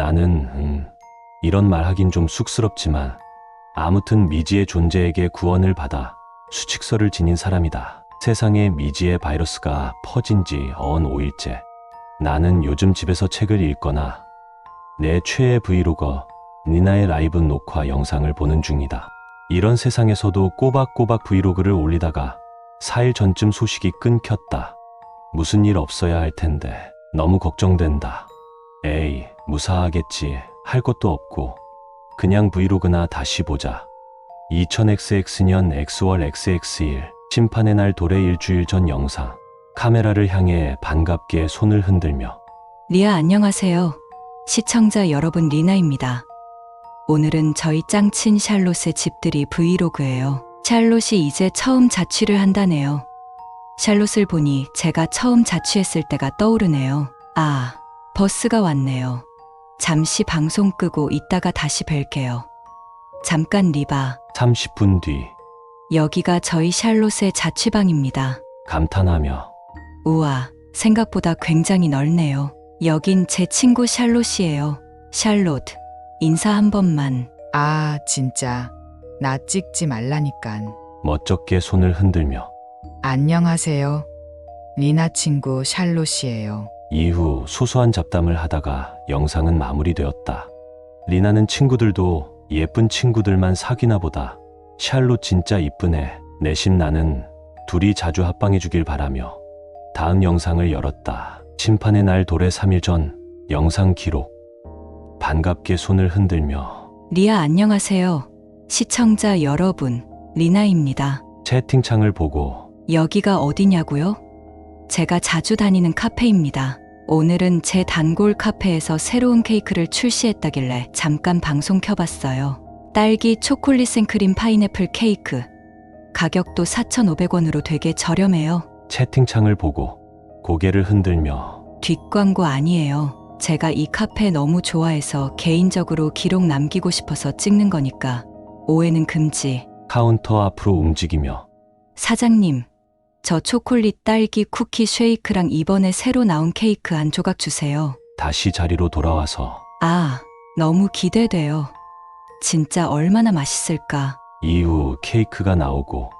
나는, 음, 이런 말 하긴 좀 쑥스럽지만, 아무튼 미지의 존재에게 구원을 받아 수칙서를 지닌 사람이다. 세상에 미지의 바이러스가 퍼진 지 어언 5일째. 나는 요즘 집에서 책을 읽거나 내 최애 브이로거 니나의 라이브 녹화 영상을 보는 중이다. 이런 세상에서도 꼬박꼬박 브이로그를 올리다가 4일 전쯤 소식이 끊겼다. 무슨 일 없어야 할 텐데 너무 걱정된다. 에이, 무사하겠지. 할 것도 없고 그냥 브이로그나 다시 보자. 2000XX년 X월 XX1 심판의 날 도래 일주일 전 영상 카메라를 향해 반갑게 손을 흔들며 리아 안녕하세요. 시청자 여러분 리나입니다. 오늘은 저희 짱친 샬롯의 집들이 브이로그예요. 샬롯이 이제 처음 자취를 한다네요. 샬롯을 보니 제가 처음 자취했을 때가 떠오르네요. 아, 버스가 왔네요. 잠시 방송 끄고 이따가 다시 뵐게요. 잠깐 리바. 30분 뒤 여기가 저희 샬롯의 자취방입니다. 감탄하며 우와, 생각보다 굉장히 넓네요. 여긴 제 친구 샬롯이에요. 샬롯, 인사 한 번만. 아, 진짜. 나 찍지 말라니깐. 멋쩍게 손을 흔들며 안녕하세요. 리나 친구 샬롯이에요. 이후 소소한 잡담을 하다가 영상은 마무리되었다. 리나는 친구들도 예쁜 친구들만 사귀나 보다. 샬롯 진짜 이쁘네. 내심 나는 둘이 자주 합방해주길 바라며 다음 영상을 열었다. 심판의 날 도래 3일 전 영상 기록. 반갑게 손을 흔들며 리아 안녕하세요. 시청자 여러분, 리나입니다. 채팅창을 보고 여기가 어디냐고요? 제가 자주 다니는 카페입니다. 오늘은 제 단골 카페에서 새로운 케이크를 출시했다길래 잠깐 방송 켜봤어요. 딸기 초콜릿 생크림 파인애플 케이크. 가격도 4,500원으로 되게 저렴해요. 채팅창을 보고 고개를 흔들며 뒷광고 아니에요. 제가 이 카페 너무 좋아해서 개인적으로 기록 남기고 싶어서 찍는 거니까 오해는 금지. 카운터 앞으로 움직이며 사장님, 저 초콜릿 딸기 쿠키 쉐이크랑 이번에 새로 나온 케이크 한 조각 주세요. 다시 자리로 돌아와서 아, 너무 기대돼요. 진짜 얼마나 맛있을까. 이후 케이크가 나오고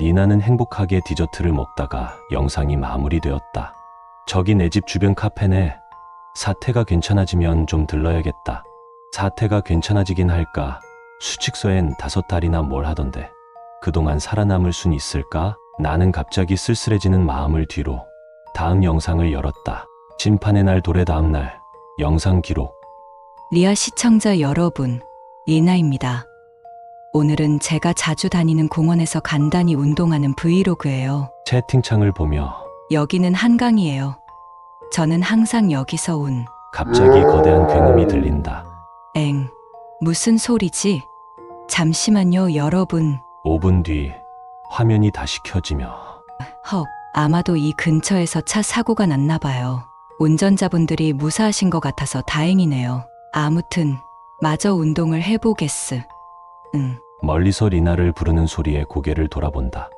니나는 행복하게 디저트를 먹다가 영상이 마무리되었다. 저기 내 집 주변 카페네. 사태가 괜찮아지면 좀 들러야겠다. 사태가 괜찮아지긴 할까? 수칙서엔 다섯 달이나 뭘 하던데. 그동안 살아남을 순 있을까? 나는 갑자기 쓸쓸해지는 마음을 뒤로 다음 영상을 열었다. 심판의 날 도래 다음 날 영상 기록. 리아 시청자 여러분, 리나입니다. 오늘은 제가 자주 다니는 공원에서 간단히 운동하는 브이로그예요. 채팅창을 보며 여기는 한강이에요. 저는 항상 여기서 운, 갑자기 거대한 굉음이 들린다. 엥, 무슨 소리지? 잠시만요, 여러분. 5분 뒤 화면이 다시 켜지며 헉, 아마도 이 근처에서 차 사고가 났나 봐요. 운전자분들이 무사하신 것 같아서 다행이네요. 아무튼, 마저 운동을 해보겠스. 응, 멀리서 리나를 부르는 소리에 고개를 돌아본다.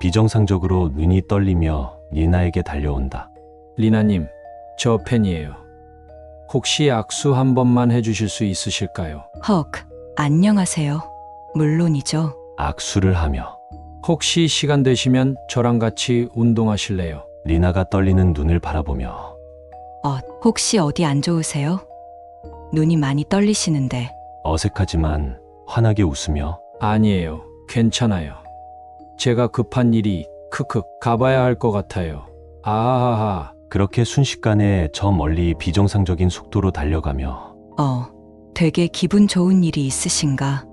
비정상적으로 눈이 떨리며 리나에게 달려온다. 리나님, 저 팬이에요. 혹시 악수 한 번만 해주실 수 있으실까요? 헉, 안녕하세요. 물론이죠. 악수를 하며 혹시 시간 되시면 저랑 같이 운동하실래요? 리나가 떨리는 눈을 바라보며 어, 혹시 어디 안 좋으세요? 눈이 많이 떨리시는데. 어색하지만 환하게 웃으며 아니에요. 괜찮아요. 제가 급한 일이 크크 가봐야 할 것 같아요. 아하하. 그렇게 순식간에 저 멀리 비정상적인 속도로 달려가며 어, 되게 기분 좋은 일이 있으신가?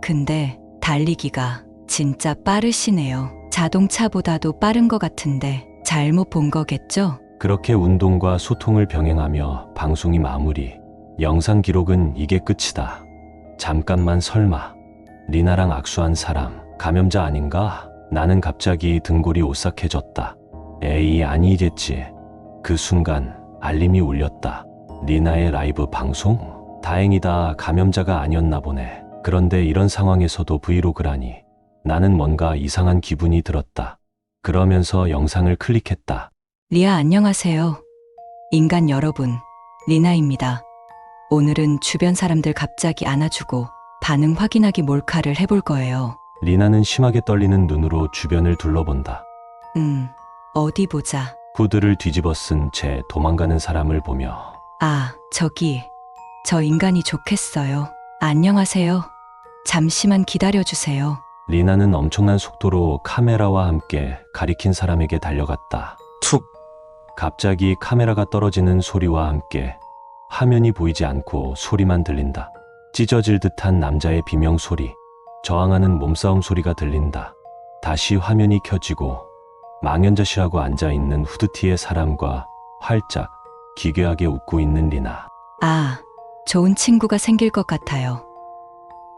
근데 달리기가 진짜 빠르시네요. 자동차보다도 빠른 것 같은데 잘못 본 거겠죠? 그렇게 운동과 소통을 병행하며 방송이 마무리. 영상 기록은 이게 끝이다. 잠깐만 설마 리나랑 악수한 사람 감염자 아닌가? 나는 갑자기 등골이 오싹해졌다. 에이 아니겠지. 그 순간 알림이 울렸다. 리나의 라이브 방송? 다행이다. 감염자가 아니었나 보네. 그런데 이런 상황에서도 브이로그라니. 나는 뭔가 이상한 기분이 들었다. 그러면서 영상을 클릭했다. 리아 안녕하세요. 인간 여러분, 리나입니다. 오늘은 주변 사람들 갑자기 안아주고 반응 확인하기 몰카를 해볼 거예요. 리나는 심하게 떨리는 눈으로 주변을 둘러본다. 음, 어디 보자. 후드를 뒤집어 쓴 채 도망가는 사람을 보며 아, 저기. 저 인간이 좋겠어요. 안녕하세요. 잠시만 기다려주세요. 리나는 엄청난 속도로 카메라와 함께 가리킨 사람에게 달려갔다. 툭. 갑자기 카메라가 떨어지는 소리와 함께 화면이 보이지 않고 소리만 들린다. 찢어질 듯한 남자의 비명 소리, 저항하는 몸싸움 소리가 들린다. 다시 화면이 켜지고 망연자실하고 앉아 있는 후드티의 사람과 활짝 기괴하게 웃고 있는 리나. 아, 좋은 친구가 생길 것 같아요.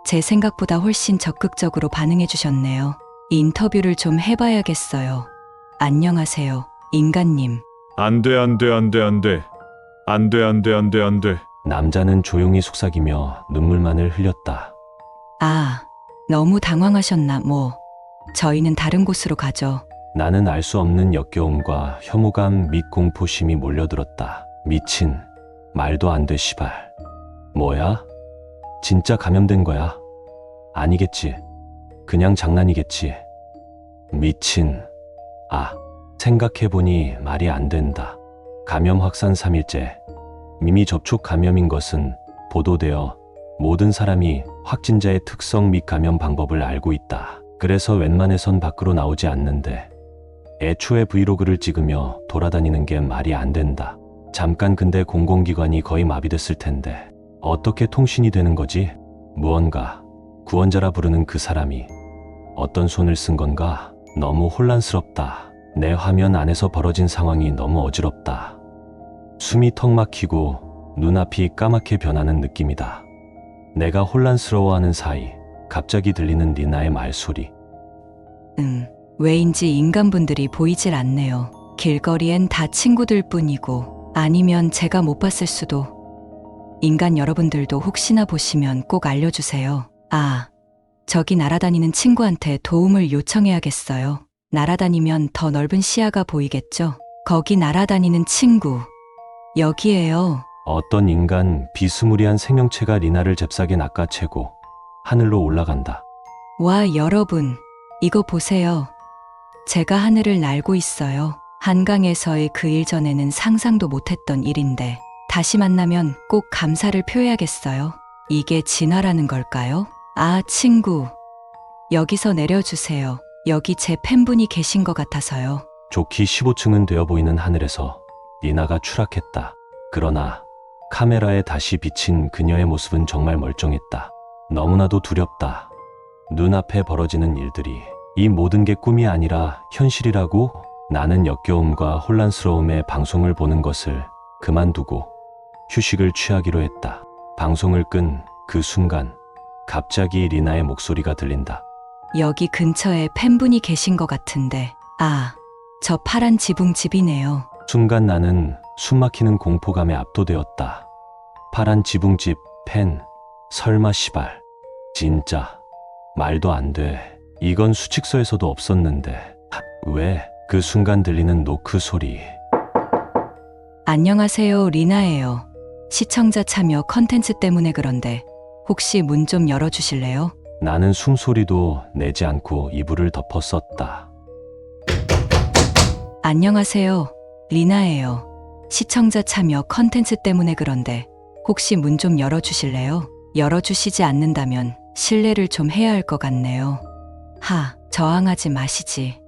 제 생각보다 훨씬 적극적으로 반응해 주셨네요. 인터뷰를 좀 해봐야겠어요. 안녕하세요, 인간님. 안 돼, 안 돼, 안 돼, 안 돼. 안 돼, 안 돼, 안 돼, 안 돼. 남자는 조용히 속삭이며 눈물만을 흘렸다. 아, 너무 당황하셨나, 뭐. 저희는 다른 곳으로 가죠. 나는 알 수 없는 역겨움과 혐오감 및 공포심이 몰려들었다. 미친. 말도 안 돼, 시발. 뭐야? 진짜 감염된 거야? 아니겠지. 그냥 장난이겠지. 미친. 아, 생각해보니 말이 안 된다. 감염 확산 3일째. 미미 접촉 감염인 것은 보도되어 모든 사람이 확진자의 특성 및 감염 방법을 알고 있다. 그래서 웬만해선 밖으로 나오지 않는데 애초에 브이로그를 찍으며 돌아다니는 게 말이 안 된다. 잠깐 근데 공공기관이 거의 마비됐을 텐데 어떻게 통신이 되는 거지? 무언가 구원자라 부르는 그 사람이 어떤 손을 쓴 건가? 너무 혼란스럽다. 내 화면 안에서 벌어진 상황이 너무 어지럽다. 숨이 턱 막히고 눈앞이 까맣게 변하는 느낌이다. 내가 혼란스러워하는 사이 갑자기 들리는 리나의 말소리. 음, 왜인지 인간분들이 보이질 않네요. 길거리엔 다 친구들 뿐이고, 아니면 제가 못 봤을 수도. 인간 여러분들도 혹시나 보시면 꼭 알려주세요. 아, 저기 날아다니는 친구한테 도움을 요청해야겠어요. 날아다니면 더 넓은 시야가 보이겠죠? 거기 날아다니는 친구. 여기에요. 어떤 인간 비스무리한 생명체가 리나를 잽싸게 낚아채고 하늘로 올라간다. 와, 여러분. 이거 보세요. 제가 하늘을 날고 있어요. 한강에서의 그 일 전에는 상상도 못했던 일인데, 다시 만나면 꼭 감사를 표해야겠어요. 이게 진화라는 걸까요? 아, 친구. 여기서 내려주세요. 여기 제 팬분이 계신 것 같아서요. 좋기 15층은 되어 보이는 하늘에서 리나가 추락했다. 그러나 카메라에 다시 비친 그녀의 모습은 정말 멀쩡했다. 너무나도 두렵다. 눈앞에 벌어지는 일들이 이 모든 게 꿈이 아니라 현실이라고 나는 역겨움과 혼란스러움에 방송을 보는 것을 그만두고 휴식을 취하기로 했다. 방송을 끈 그 순간 갑자기 리나의 목소리가 들린다. 여기 근처에 팬분이 계신 것 같은데, 아, 저 파란 지붕 집이네요. 순간 나는 숨막히는 공포감에 압도되었다. 파란 지붕집, 펜, 설마 시발. 진짜. 말도 안 돼. 이건 수칙서에서도 없었는데. 하, 왜? 그 순간 들리는 노크 소리. 안녕하세요, 리나예요. 시청자 참여 컨텐츠 때문에 그런데 혹시 문 좀 열어주실래요? 나는 숨소리도 내지 않고 이불을 덮어 썼다. 안녕하세요, 리나예요. 시청자 참여 컨텐츠 때문에 그런데 혹시 문 좀 열어주실래요? 열어주시지 않는다면 신뢰를 좀 해야 할 것 같네요. 하, 저항하지 마시지.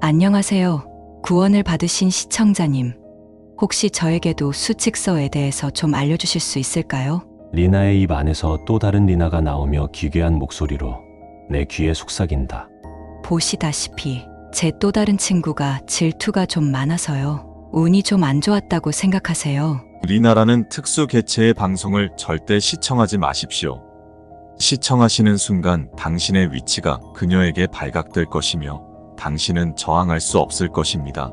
안녕하세요. 구원을 받으신 시청자님. 혹시 저에게도 수칙서에 대해서 좀 알려주실 수 있을까요? 리나의 입 안에서 또 다른 리나가 나오며 기괴한 목소리로 내 귀에 속삭인다. 보시다시피 제 또 다른 친구가 질투가 좀 많아서요. 운이 좀 안 좋았다고 생각하세요. 리나라는 특수 개체의 방송을 절대 시청하지 마십시오. 시청하시는 순간 당신의 위치가 그녀에게 발각될 것이며 당신은 저항할 수 없을 것입니다.